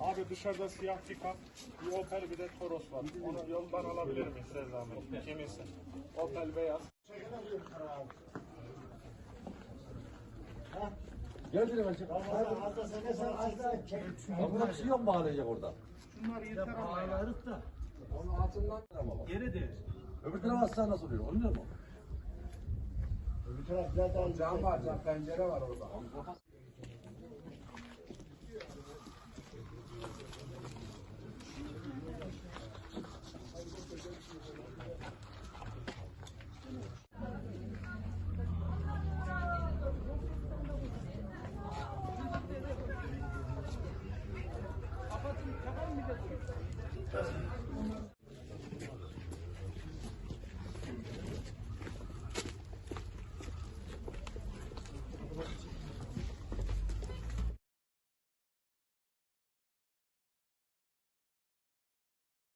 Abi dışarıda siyah pikap, bir Opel bir de Toros var. Onu yoldan alabilir miyiz size zahmet? Kimisi? Opel beyaz. Gel bir hemen çek. Ya buna bir şey yok mu ağlayacak orada? Bunlar yeter ama ya. Ağlarız da Onun altından ama bak. yere değer. Öbür tarafa atsan nasıl oluyor? Olmuyor mu? Cam var, cam pencere var orada.